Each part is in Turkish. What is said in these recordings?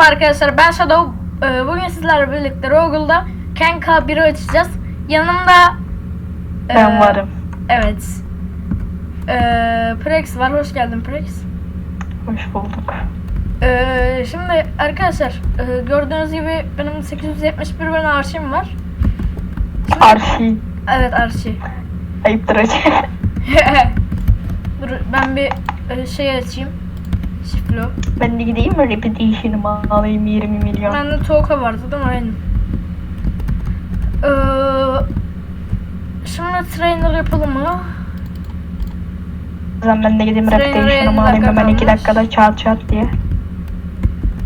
arkadaşlar ben Shadow. Ee, bugün sizlerle birlikte Rogue'da Kenka 1'i açacağız. Yanımda e, Ben varım. Evet. Ee, Prex var. Hoş geldin Prex. Hoş bulduk. Ee, şimdi arkadaşlar e, gördüğünüz gibi benim 871 bölüm arşivim var. Şimdi- Arşi. Evet arşiv. Ayıptır acı. Dur ben bir e, şey açayım. Şiflo. ben de gideyim mi repetition'ımı alayım 20 milyon. Bende Toka vardı değil mi? Aynen. Ee, şimdi trainer yapalım mı? O zaman ben de gideyim Sırayla repetition'ımı elli alayım dakika hemen 2 kalmış. dakikada çat çat diye.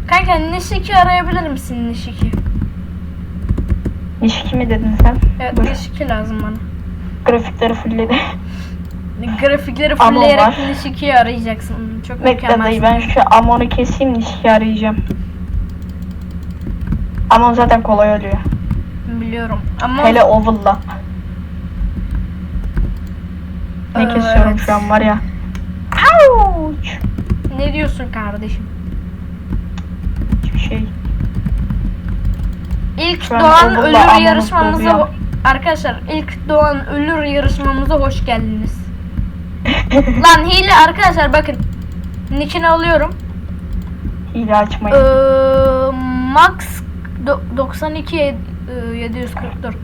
Kanka Nishiki arayabilir misin Nishiki? Nişki mi dedin sen? Evet Dur. Nishiki lazım bana. Grafikleri fullledi. Grafikleri Amon fullleyerek var. Nishiki'yi arayacaksın. Çok Bekle mükemmel. dayı ben şu Amon'u keseyim Nişki arayacağım. Amon zaten kolay ölüyor. Biliyorum. Ama Hele Oval'la. Ne Ee, kesiyorum evet. şu an var ya. Ouch! ne diyorsun kardeşim? Hiçbir şey. İlk Şu an doğan Google'la ölür Amon'u yarışmamıza arkadaşlar ilk doğan ölür yarışmamıza hoş geldiniz. Lan hile arkadaşlar bakın. Nickini alıyorum. Hile Ee, açmayın. max do- 92 e, 744.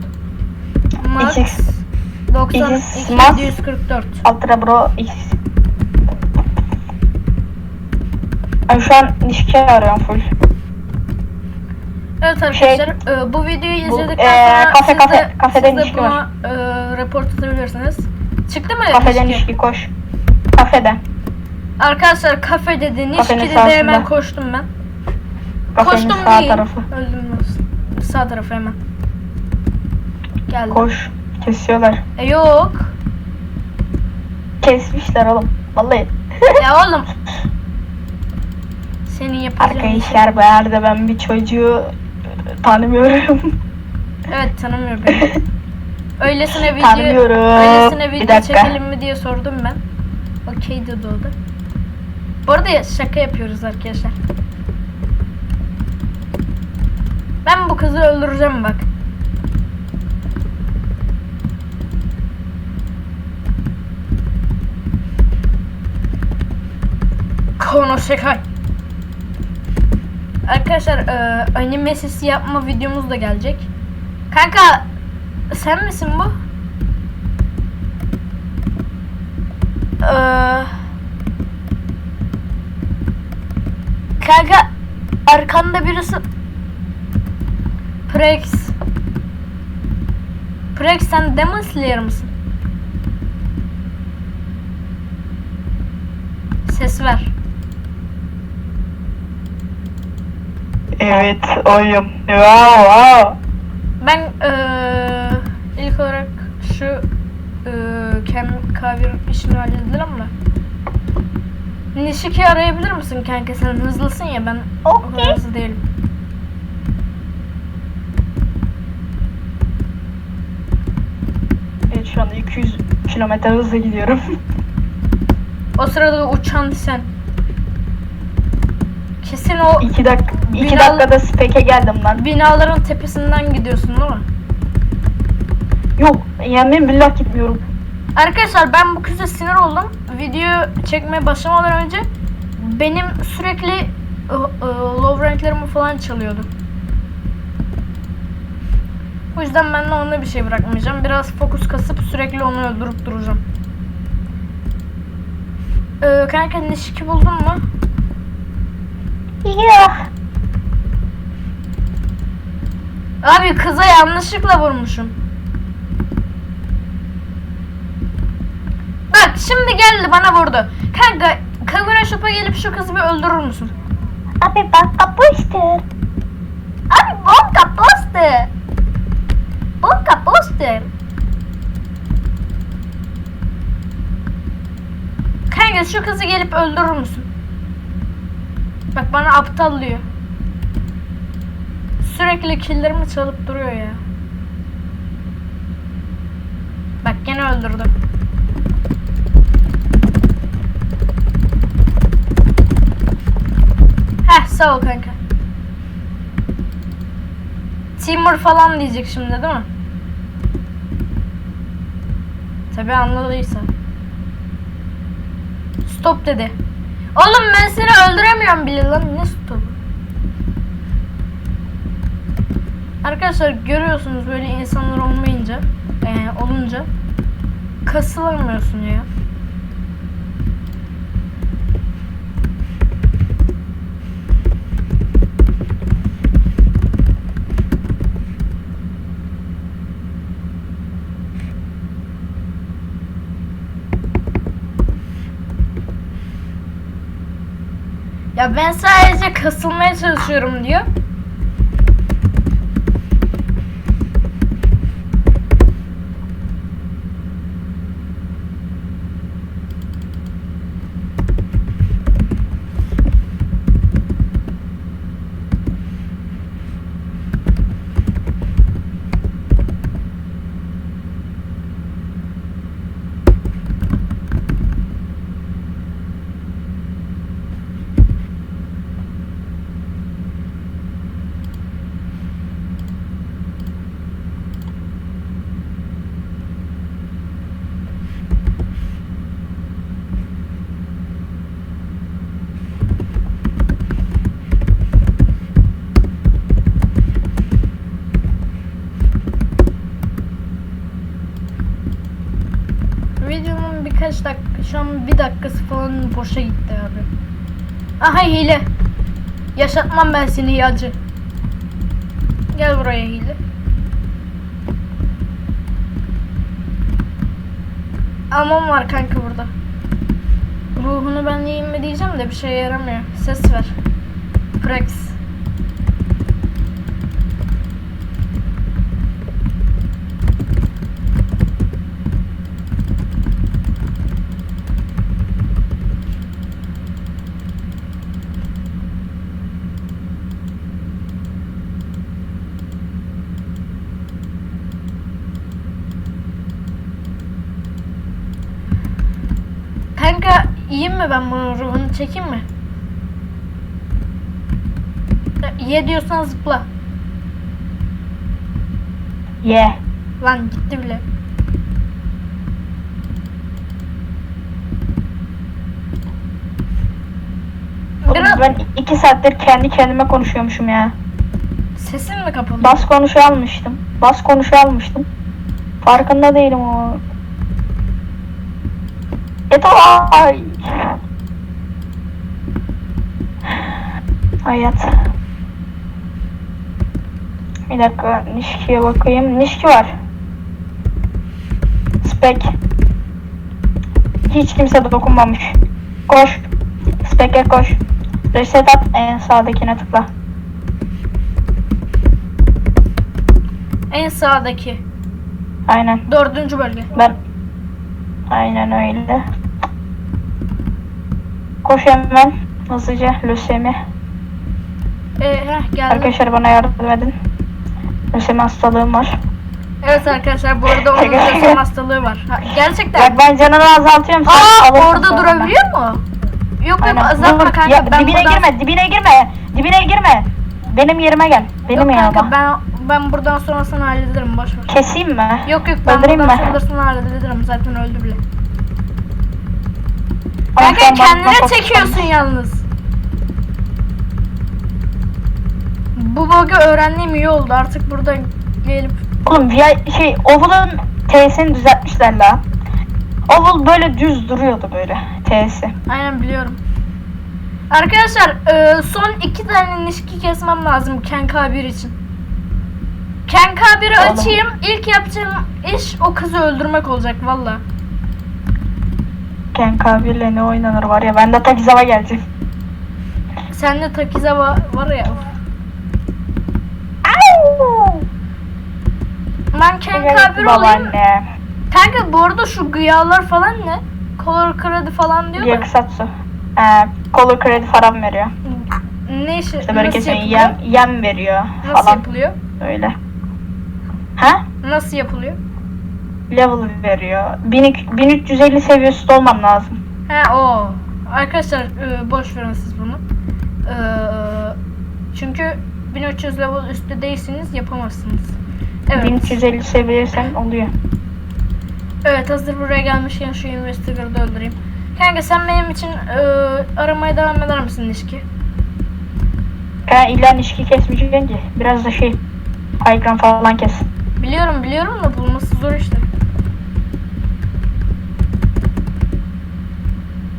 Max X. 92 X max. 744. Ultra Bro X. Ben şu an Nişki arıyorum full. Evet Şey, arkadaşlar e, bu videoyu bu, izledikten e, sonra kafe, siz kafe, de, kafede siz de buna e, report atabilirsiniz. Çıktı mı? Kafeden ilişki? Koş. Kafede. Arkadaşlar kafe dedi, Kafenin sağsında. hemen koştum ben. Kafenin koştum sağ değil. tarafı. Öldüm olsun. Sağ tarafı hemen. Geldim. Koş. Kesiyorlar. E yok. Kesmişler oğlum. Vallahi. ya oğlum. Senin yapacağın Arkadaşlar bu arada ben bir çocuğu tanımıyorum. Evet tanımıyor beni. Öylesine video Tanımıyorum. öylesine Bir video dakika. çekelim mi diye sordum ben. Okey dedi o da. Bu arada ya- şaka yapıyoruz arkadaşlar. Ben bu kızı öldüreceğim bak. Kono Sekai. Arkadaşlar e, anime sesi yapma videomuz da gelecek. Kanka sen misin bu? Ee, kanka arkanda birisi Prex Prex sen Demon Slayer mısın? Ses ver. Evet oyum. Wow wow. Ben eee ilk olarak şu eee Kem K1 işini halledelim mi? Nishiki arayabilir misin kanka sen hızlısın ya ben o kadar Okey. hızlı değilim. Evet şu anda 200 kilometre hızla gidiyorum. O sırada uçan sen. Kesin o 2 dakika 2 Binal- dakikada speke geldim lan. binaların tepesinden gidiyorsun değil mi? Yok yemin billah gitmiyorum. Arkadaşlar ben bu kıza sinir oldum. Video çekmeye başlamadan önce benim sürekli e, e, low ranklerimi falan çalıyordu. O yüzden ben de ona bir şey bırakmayacağım. Biraz fokus kasıp sürekli onu öldürüp duracağım. Ee, kanka Nishiki buldun mu? Ya. Abi kıza yanlışlıkla vurmuşum. Bak şimdi geldi bana vurdu. Kanka Kagura Shop'a gelip şu kızı bir öldürür müsün? Abi bak kapıştır. Abi bom kaposte. Bom kaposte. Kanka şu kızı gelip öldürür müsün? Bak bana aptal diyor. Sürekli killerimi çalıp duruyor ya. Bak gene öldürdü. Heh sağ ol kanka. simmer falan diyecek şimdi değil mi? Tabi anladıysa. Stop dedi. Oğlum ben seni öldüremiyorum bile lan. Ne stop? Arkadaşlar görüyorsunuz böyle insanlar olmayınca, eee, olunca kasılamıyorsun ya. Ya ben sadece kasılmaya çalışıyorum diyor. Videonun birkaç dakika, şu an bir dakikası falan boşa gitti abi. Aha hile. Yaşatmam ben seni yacı. Gel buraya hile. Almam var kanka burada. Ruhunu ben yiyeyim mi diyeceğim de bir şeye yaramıyor. Ses ver. Prex. Kanka yiyeyim mi ben bunun ruhunu çekeyim mi? Ye diyorsan zıpla. Ye. Lan gitti bile. Biraz ben iki saattir kendi kendime konuşuyormuşum ya. sesin mi kapalı? Bas konuşu almıştım. Bas konuşu almıştım. Farkında değilim o. Eto ay. Hayat. Bir dakika Nişki'ye bakayım. Nişki var. Spek. Hiç kimse dokunmamış. Koş. Spek'e koş. Reset at en sağdakine tıkla. En sağdaki. Aynen. Dördüncü bölge. Ben aynen öyle. Koş hemen hızlıca lösemi. Ee, heh, geldi. Arkadaşlar bana yardım edin. Lösemi hastalığım var. Evet arkadaşlar bu arada onun lösemi hastalığı var. Ha, gerçekten. Bak ben canını azaltıyorum. Aa orada durabiliyor mu? Yok yok azaltma kanka. ya, ben dibine buradan... girme, dibine girme. Dibine girme. Benim yerime gel. Benim Yok yanıma. kanka ben, ben buradan sonrasını hallederim boş ver. Keseyim mi? Yok yok ben Öldüreyim buradan mi? sonrasını hallederim zaten öldü bile. Kanka kendine çekiyorsun yalnız. Bu bug'ı öğrendiğim iyi oldu. Artık burada gelip Oğlum VI şey Oval'ın T'sini düzeltmişler la. Oval böyle düz duruyordu böyle T'si. aynen biliyorum. Arkadaşlar e, son iki tane nişki kesmem lazım Ken K1 için. Ken K1'i Tamam. açayım. İlk yapacağım iş o kızı öldürmek olacak valla. Ken Kabil'le ne oynanır var ya ben de Takizava geleceğim. Sende Takiza var, var ya. of. Ben Ken K1 olayım. Babaanne. Kanka bu arada şu gıyalar falan ne? Color kredi falan diyor da. Yakusatsu. Ee, kolu kredi falan veriyor. Ne işi? İşte böyle nasıl kesin yapılıyor? yem, yem veriyor Nasıl falan. yapılıyor? Öyle. Ha? Nasıl yapılıyor? Level veriyor. 1000 1350 seviyesi olmam lazım. He o. Arkadaşlar e, boş verin siz bunu. E, çünkü 1300 level üstü değilsiniz yapamazsınız. Evet. 1350 seviyesen oluyor. Evet hazır buraya gelmişken şu Investigator'ı da öldüreyim. Kanka sen benim için e, aramaya devam eder misin ilişki? Ha illa ilişki kesmeyeceksin ki. Biraz da şey ekran falan kes. Biliyorum biliyorum da bulması zor işte.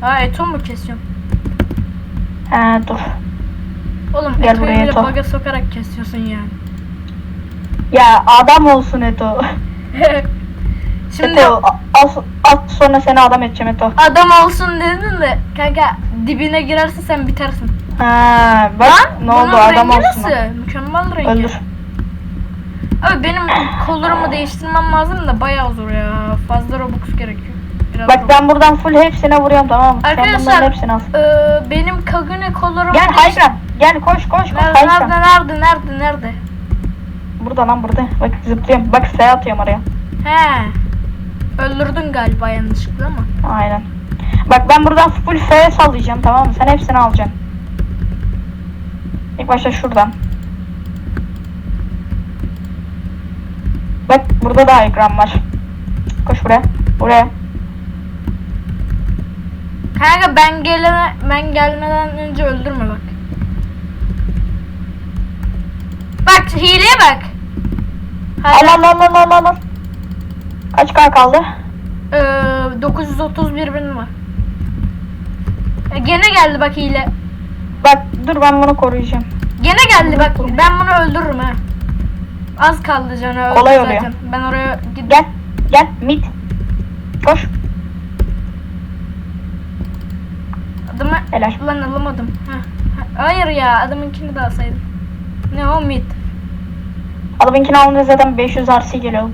Ha Eto mu kesiyorum? Ha dur. Oğlum Gel Eto'yu bile baga sokarak kesiyorsun yani. Ya adam olsun Eto. Şimdi Eto az, az sonra seni adam edeceğim Eto. adam olsun dedin de kanka dibine girerse sen bitersin. Ha bak Lan, ne oldu bunun adam rengi olsun. nasıl? Mükemmel rengi. Öldür. Abi benim kolurumu değiştirmem lazım da bayağı zor ya. Fazla Robux gerekiyor. Biraz Bak ben buradan full hepsine vuruyorum tamam mı? Sen Arkadaşlar, hepsini al. Ee, benim Kagune kolurumu Gel değiş- Haykran. Gel koş koş koş Nerede, nerede, nerede, nerede, nerede? Burada lan burada. Bak zıplıyorum. Bak S atıyorum oraya. He. Öldürdün galiba yanlışlıkla ama. Aynen. Bak ben buradan full F sallayacağım tamam mı? Sen hepsini alacaksın. İlk başta şuradan. Bak burada da ekran var. Koş buraya. Buraya. Kanka ben gelene, ben gelmeden önce öldürme bak. Bak hileye bak. Al al al al al. Kaç K kaldı? Ee, 931 bin var. E, gene geldi bak hile. Bak dur ben bunu koruyacağım. Gene geldi bak. Ben bunu öldürürüm ha. Az kaldı canı Kolay zaten. oluyor. Ben oraya gidip Gel. Gel. Mid. Koş. adımı Helal. lan alamadım. Heh. Ha- Hayır ya adamınkini de alsaydım. Ne o mid. Adamınkini alınca zaten 500 RC geliyor.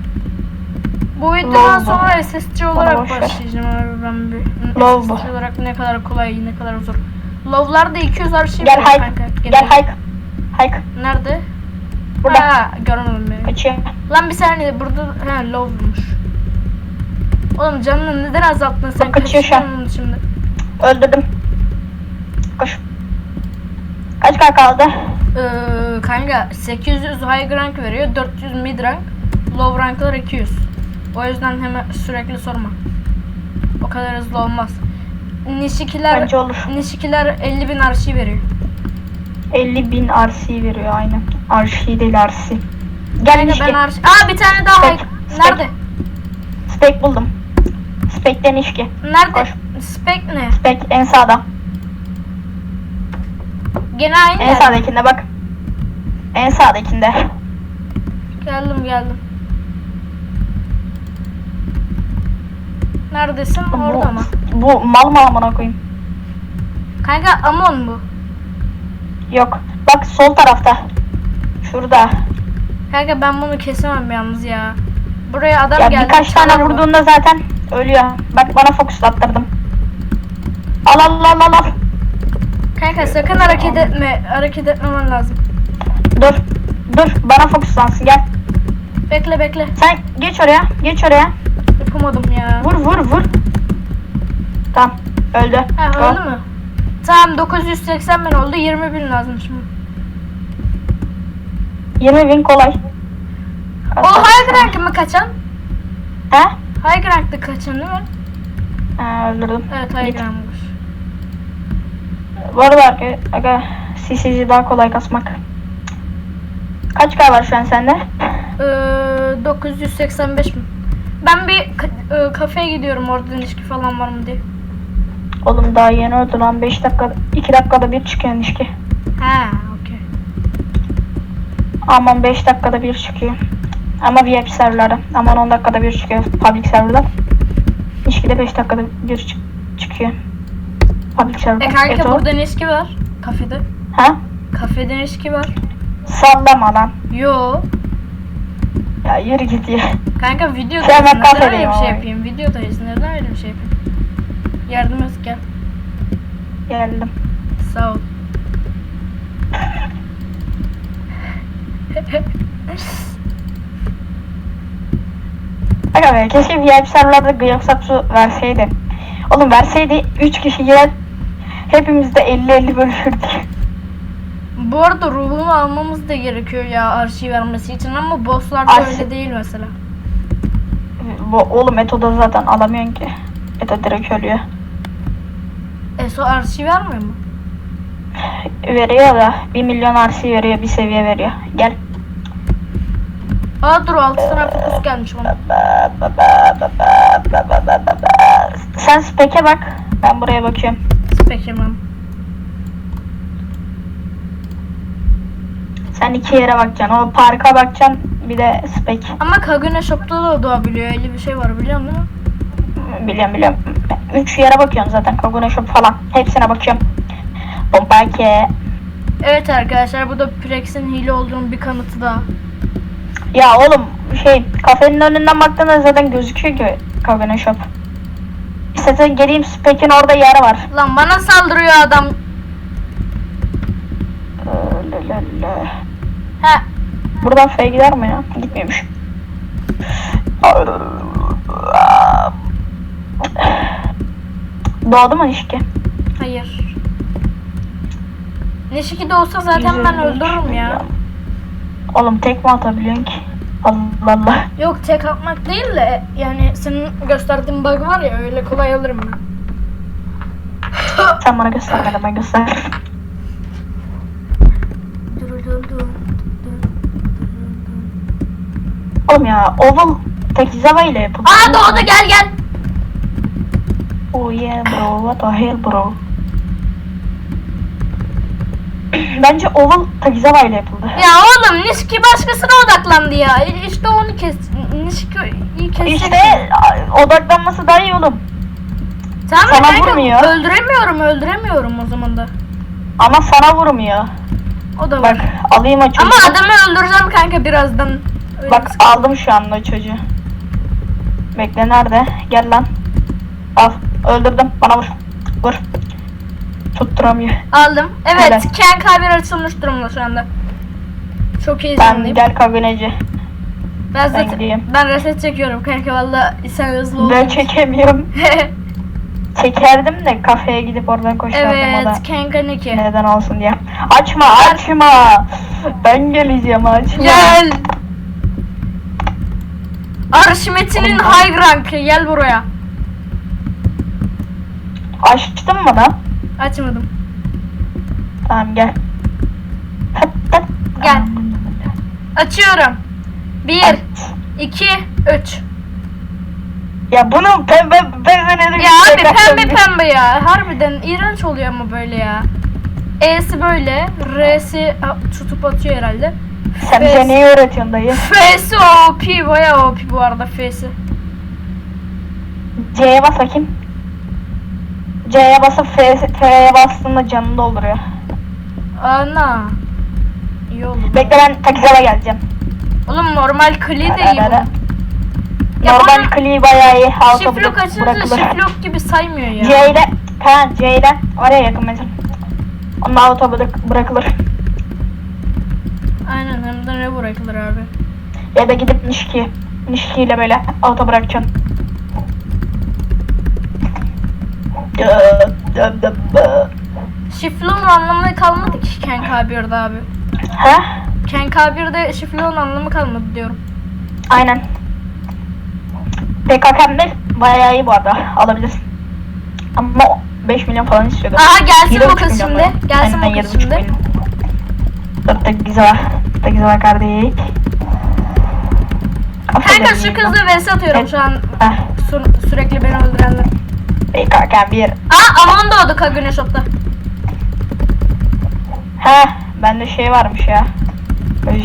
Bu videodan bu. sonra SSC olarak boş ver. başlayacağım abi ben bir. Bu. SSC olarak ne kadar kolay ne kadar zor. Lov'lar da 200 arşiv Gel. Gene- Gel Hayk. Hayk. Nerede? Burada. Ha görmedim beni. Kaçıyor. Lan bir saniye burada ha Love'muş. Oğlum canını neden azalttın sen? Bak, kaçıyor şu an. Öldürdüm. Koş. Kaç K kaldı? Ee, kanka 800 high rank veriyor, 400 mid rank, low ranklar 200. O yüzden hemen sürekli sorma. O kadar hızlı olmaz. Nishikiler Bence olur. Nishikiler 50 bin arşiv veriyor. 50 bin RC veriyor aynen. RC değil RC. Gel Nişki. ben arşiv... Aa bir tane daha spek. Nerede? Spek buldum. Spek'ten Nişki. Nerede? Koş. Spek ne? Spek en sağda. Gene aynı En yer. sağdakinde bak. En sağdakinde. Geldim geldim. Neredesin? Orada mı? Bu mal mı amına koyayım? Kanka Amon bu. Yok. Bak sol tarafta. Şurada. Kanka ben bunu kesemem yalnız ya. Buraya adam Ya geldi. birkaç tane vurduğunda zaten ölüyor. Bak bana fokus attırdım. Al al al al al. Kanka sakın hareket etme. Hareket etmemen lazım. Dur. Dur. Bana fokuslansın gel. Bekle bekle. Sen geç oraya. Geç oraya. Yapamadım ya. Vur vur vur. Tamam. Öldü. Ha öldü mü? Tamam 980 bin oldu. 20 bin lazım şimdi. 20 bin kolay. O high rank mı kaçan? He? High rank'ta kaçan değil mi? Ha, öldürdüm. Evet high Git. Bu arada aga, aga CCG daha kolay kasmak. Kaç K var şu an sende? Ee, 985 bin. Ben bir e, kafeye gidiyorum orada ilişki falan var mı diye. Oğlum daha yeni öldü lan 5 dakika 2 dakikada bir çıkıyor ilişki. Ha, okey. Aman 5 dakikada bir çıkıyor. Ama VIP serverlarda. Aman 10 dakikada bir çıkıyor public serverda. İlişkide 5 dakikada bir çık- çıkıyor. Public serverda. E kanka Eto. burada ilişki var. Kafede. Ha? Kafede ilişki var. Sallama lan. Yo. Ya yürü git ya. Kanka videodayız. Sen ben kafedeyim öyle bir şey yapayım? Videodayız. Neden öyle bir şey yapayım? Yardım et gel. Geldim. Sağ ol. Aga be keşke VIP serverlarda Gıyapsatsu verseydi. Oğlum verseydi 3 kişi girer hepimiz de 50-50 bölüşürdük. Bu arada ruhunu almamız da gerekiyor ya arşiv vermesi için ama bosslarda Arşiv- öyle değil mesela. Bu, oğlum Eto'da zaten alamıyorsun ki. Eto direkt ölüyor. Eso arşiv vermiyor mu? Veriyor da 1 milyon RC veriyor bir seviye veriyor. Gel. Aa dur 6 tane fokus gelmiş bana. Sen spek'e bak. Ben buraya bakıyorum. Peki ben. Sen iki yere bakacaksın. O parka bakacaksın. Bir de spek. Ama Kagune Shop'ta da doğabiliyor. Öyle bir şey var biliyor musun? Biliyorum biliyorum. Üç yere bakıyorum zaten. Kagune Shop falan. Hepsine bakıyorum. Bombake. Evet arkadaşlar bu da Prex'in hile olduğunun bir kanıtı daha. Ya oğlum şey kafenin önünden baktığında zaten gözüküyor ki Kagune Shop. İstersen geleyim Spek'in orada yeri var. Lan bana saldırıyor adam. He Buradan F gider mi ya? Gitmiyormuş. Doğdu mu ilişki? hayır. Neşiki de olsa zaten ben öldürürüm ya. Oğlum tek mi atabiliyorsun ki? Allah Allah. Yok tek atmak değil de yani senin gösterdiğin bug var ya öyle kolay alırım ben. Sen bana göster bana ben göster. Oğlum ya oval Tekizava ile yapıldı. Aa doğdu gel gel. Oh yeah bro, what the hell bro? Bence oval Tekizava ile yapıldı. Ya oğlum Nishiki başkasına odaklandı ya. İşte onu kes. Nishiki'yi kesecek. İşte odaklanması daha iyi oğlum. Tamam sana vurmuyor. Öldüremiyorum öldüremiyorum o zaman da. Ama sana vurmuyor. O da Bak var. alayım o çocuğu. Ama adamı öldüreceğim kanka birazdan. Öyle Bak sıkıntı. aldım şu anda o çocuğu. Bekle nerede? Gel lan. Al öldürdüm bana vur. Vur. Tutturamıyor. Aldım. Evet Helal. Ken K1 açılmış durumda şu anda. Çok iyi Ben gel kabineci. Ben, ben zaten, gideyim. ben reset çekiyorum kanka valla sen hızlı ol. Ben çekemiyorum. Çekerdim de kafeye gidip oradan koşardım o da. evet Ken Kaneki. Neden olsun diye. Açma açma. Ben geleceğim açma. Gel. Arşimet'inin high rank gel buraya. Açtın mı lan? Açmadım. Tamam gel. Gel. Açıyorum. 1, Aç. 2, 3. Ya bunun pembe pembe ne Ya abi pembe pembe ya. Harbiden iğrenç oluyor ama böyle ya. E'si böyle. R'si tutup atıyor herhalde. Sen bize neyi öğretiyorsun dayı? F'si OP. Baya OP bu arada F'si. C'ye bas bakayım. C'ye basıp F'ye bastığında canını dolduruyor. Ana. İyi oldu. Bekle ben Takizava geleceğim. Oğlum normal kli de iyi bu. Ya Normal bana kli bayağı iyi. Şiflok açınca şiflok gibi saymıyor ya. C ile ha C ile oraya yakın mesela. Onunla auto bırak, bırakılır. Aynen hem de ne bırakılır abi. Ya da gidip Nişki. Nişki ile böyle auto bırakacaksın. Şiflonun anlamı kalmadı ki Ken K1'de abi. Ha? Ken K1'de şiflonun anlamı kalmadı diyorum. Aynen. PKK'mde bayağı iyi bu arada. Alabilirsin. Ama 5 milyon falan istiyordu. Aha gelsin bu kız şimdi. mu? Gelsin bu kız şimdi. tek güzel var. Tek güzel var kardeşim. Kanka şu kızla vs atıyorum Evet. şu an sü- sürekli beni öldürenler. PKK bir. Aa Amon doğdu Kagune Shop'ta. Heh. Bende şey varmış ya.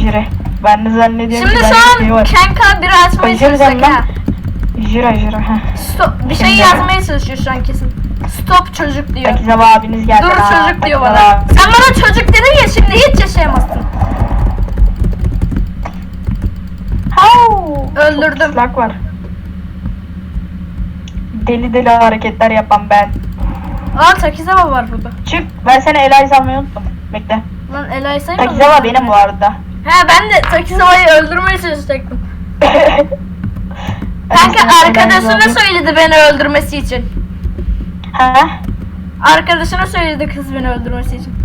Jüri. Ben de zannediyorum Şimdi ki şu bende an şey var. Ken K1'i açmaya Özür çalışacak ha. Jüri jüri. Heh. Stop. Bir şey Şimdi- yazmaya çalışıyor şu an kesin. Stop çocuk diyor. Takizava abiniz geldi. Dur ha, çocuk diyor bana. abi. Sen bana çocuk dedin ya şimdi hiç yaşayamazsın. Hau! Öldürdüm. Çok ıslak var. Deli deli hareketler yapan ben. Aa Takizava var burada. Çık. Ben seni Elay salmayı unuttum. Bekle. Lan Elay sayma. Takizava benim bu arada. He ben de Takizava'yı öldürmeye çalışacaktım. Kanka arkadaşına söyledi beni öldürmesi için. Ha? Arkadaşına söyledi kız beni öldürmesi için.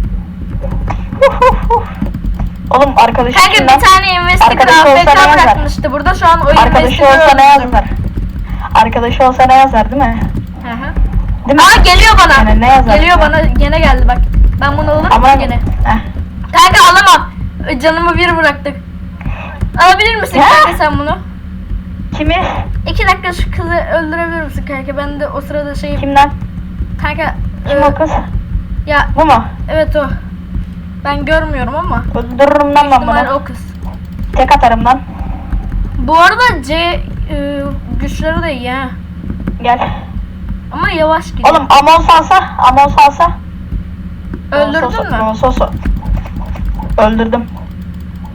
Oğlum arkadaşı Kanka bir tane ne AFK bırakmıştı burada. Şu an o Arkadaşı olsa ne yazar? Arkadaşı olsa ne yazar değil mi? Hı hı. Değil mi? Aa geliyor bana. Yani ne yazar? Geliyor bana. Gene geldi bak. Ben bunu alırım Ama gene. Heh. Kanka alamam. Canımı bir bıraktık. Alabilir misin Ya. kanka sen bunu? Kimi? İki dakika şu kızı öldürebilir misin kanka? Ben de o sırada şey... Kimden? Kanka... Kim e, o kız? Ya Bu mu? evet o. Ben görmüyorum ama. Öldürürüm lan ben bunu. o kız. Tek atarım lan. Bu arada C e, güçleri de iyi ha. Gel. Ama yavaş gidiyor. Oğlum Amon salsa. Amon salsa. Öldürdün mü? Soso. Öldürdüm.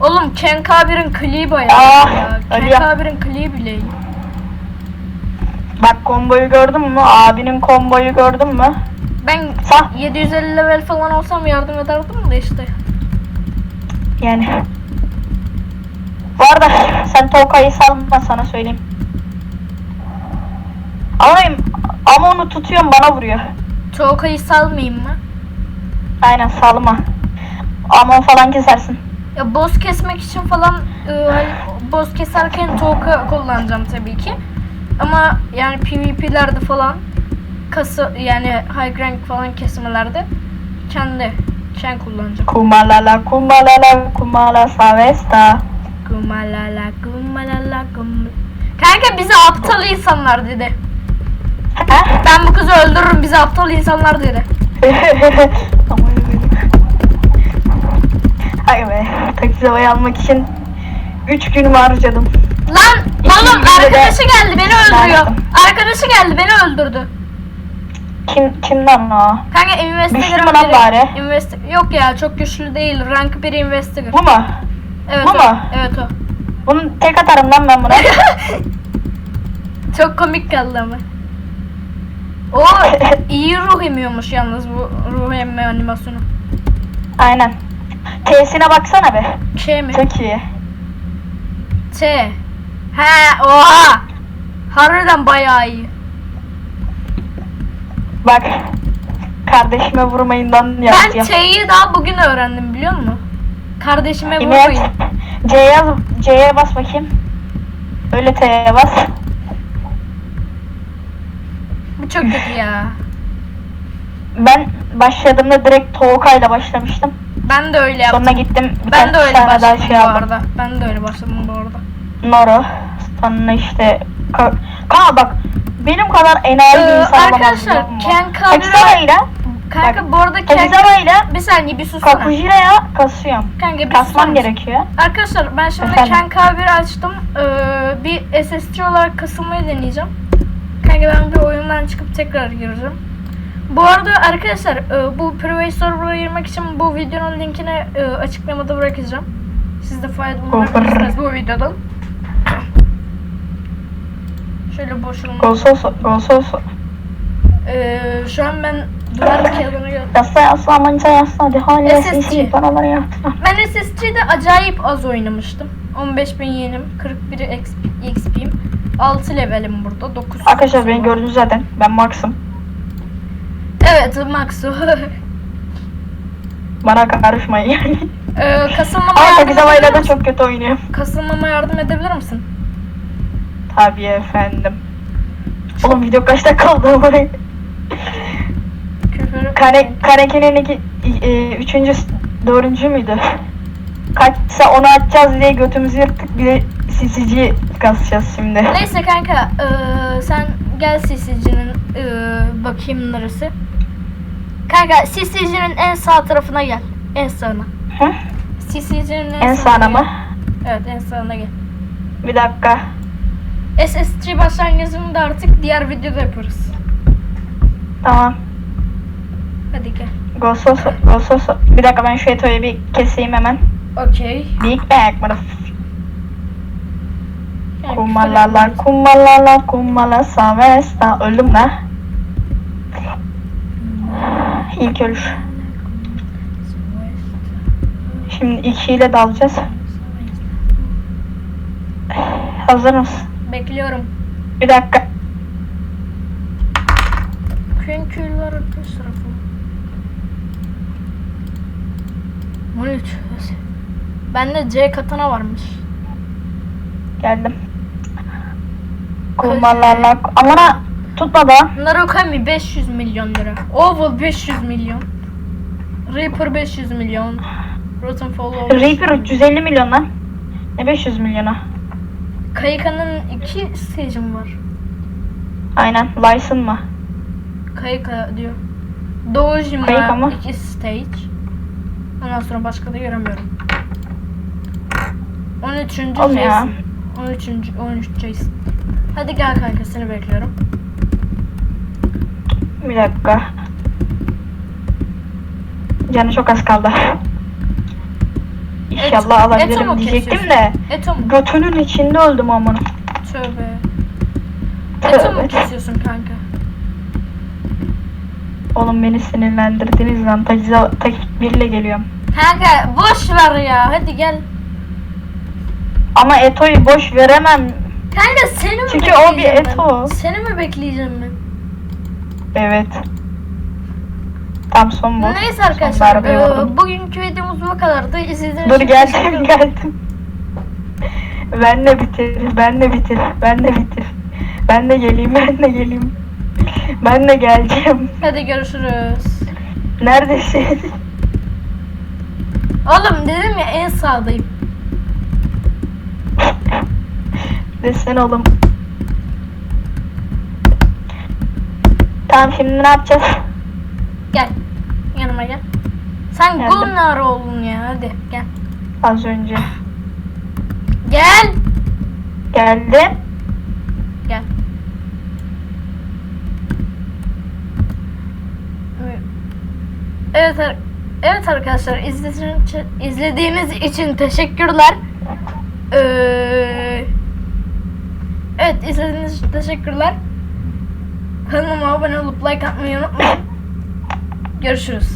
Oğlum Ken K1'in kliği bayağı Aa, ya. Ken. K1'in kliği bile iyi. Bak komboyu gördün mü? Abinin komboyu gördün mü? Ben Sağ. 750 level falan olsam yardım ederdim de işte. Yani. Bu arada sen Tokay'ı salma sana söyleyeyim. Ama, ama onu tutuyorum bana vuruyor. Tokay'ı salmayayım mı? Aynen salma. Amon falan kesersin. Ya boss kesmek için falan e, hani boss keserken Toka kullanacağım tabii ki. Ama yani PvP'lerde falan kası yani high rank falan kesmelerde kendi Ken kullanacağım. Kumalala kumalala kumala savesta. Gumalala gumalala gum. Kanka bize aptal insanlar dedi. Ha? Ben bu kızı öldürürüm bize aptal insanlar dedi. Ama üzüldüm. Hay be. Taksi havayı almak için 3 günümü harcadım. Lan oğlum İkinci de- arkadaşı geldi beni öldürüyor. Nerede? Arkadaşı geldi beni öldürdü. Kim kimden o? Kanka Güçlü mü lan bari? Investi- Yok ya çok güçlü değil. Rank 1 investigator. Bu mu? Evet bu o. mu? Evet o. Bunu tek atarım lan ben buna. Çok komik kaldı ama. O iyi ruh emiyormuş yalnız bu ruh emme animasyonu. Aynen. T'sine baksana be. Şey mi? Çok iyi. T. He oha. Harbiden bayağı iyi. Bak. Kardeşime vurmayından Ben yapacağım. T'yi daha bugün öğrendim biliyor musun? Kardeşime Evet. vurmayın. C'ye C'ye bas bakayım. Öyle T'ye bas. Bu çok kötü ya. Ben başladığımda direkt Tokay'la başlamıştım. Ben de öyle yaptım. Sonra gittim bir ben de öyle tane daha başladım şey bu aldım. arada. Ben de öyle başladım bu arada. Noro. Sonra işte ka, Ka bak benim kadar enayi bir Ee, insan olamaz. arkadaşlar, biliyor musun? Ken Kabira- Takisava'yla Kanka bu arada Ken... Takisava'yla Bir saniye bir susana. Kakujira'ya kasıyorum. Kanka bir Kasmam susar mısın? gerekiyor. Arkadaşlar ben şimdi Efendim? Ken K1 açtım. Ee, bir SSC olarak kasılmayı deneyeceğim. Kanka ben bir oyundan çıkıp tekrar gireceğim. Bu arada arkadaşlar e, bu private server'a girmek için bu videonun linkini e, açıklamada bırakacağım. Siz de faydalanabilirsiniz bu videodan. Şöyle boşluğunu. Gososo, gososo. Ee, şu an ben duvar kağıdını gö- Yasla yasla manca yasla de hala SSC. paraları yaptı. Ben SSC'de acayip az oynamıştım. 15.000 yenim, 41 XP'm. 6 levelim burada, 9. Arkadaşlar beni gördünüz zaten. Ben Max'ım. Evet, Maxo. Bana karışmayın. ee, kasılmama Ama yardım Takisava'yla edebilir da misin? çok kötü oynuyorum. Kasılmama yardım edebilir misin? Tabii efendim. Oğlum video kaç dakika oldu ama. Küfür. Kane, Kaneke'nin iki, e, üçüncü, dördüncü müydü? Kaçsa onu atacağız diye götümüzü yırttık. Bir de sisici kasacağız şimdi. Neyse kanka, ee, sen gel CC'cinin ee, bakayım neresi. Kanka CC'cinin en sağ tarafına gel. En sağına. Hı? CC'cinin en, En sağına sağına mı? gel. Evet, en sağına gel. Bir dakika. SSC başlangıcını da artık diğer videoda yaparız. Tamam. Hadi gel. Gososo, gososo. Bir dakika ben şu etoyu bir keseyim hemen. Okey. Big Bang mother. Yani Kumalala, kumalala, kumala savesta. Öldüm la. İlk ölüş. Şimdi ikiyle dalacağız. Hazır mısın? Bekliyorum. Bir dakika. Künküller öpüş tarafı. 13. Bende C katana varmış. Geldim. Kurbanlarla ama tutma da. Narukami 500 milyon lira. Oval 500 milyon. Reaper 500 milyon. Rotten Follow. Reaper 350 milyon lan. Ne 500 milyona? Kayıka'nın iki stage'im var. Aynen. Lyson mı? Kayıka diyor. Dojima Kayıka mı? iki stage. Ondan sonra başka da göremiyorum. 13. Oğlum ya. Jason. 13. 13 Jason. Hadi gel kanka seni bekliyorum. Bir dakika. Canı çok az kaldı. İnşallah Et- alabilirim diyecektim kesiyorsun? de. Eto mu? Götünün içinde öldüm amına. Tövbe. Tövbe. kesiyorsun kanka? Oğlum beni sinirlendirdiniz lan. Tacize, takip birle geliyorum. Kanka boş ver ya hadi gel. Ama Eto'yu boş veremem. Kanka seni mi Çünkü o bir bekleyeceğim ben? Eto. Seni mi bekleyeceğim ben? Evet. Tam son bu. Neyse arkadaşlar darbe e, vurdum. bugünkü videomuz bu kadardı. İzlediğiniz Dur için geldim ederim. geldim. Ben de bitir, ben de bitir, ben de bitir. Ben de geleyim, ben de geleyim. Ben de geleceğim. Hadi görüşürüz. Neredesin? Oğlum dedim ya en sağdayım. Desen oğlum. Tamam şimdi ne yapacağız? Gel. Yanıma gel. Sen Geldim. Gunnar oldun ya hadi gel. Az önce. Gel. Geldim. Gel. Evet Evet arkadaşlar izlediğiniz için, izlediğiniz için teşekkürler. Ee, evet izlediğiniz için teşekkürler. Kanalıma abone olup like atmayı unutmayın. Görüşürüz.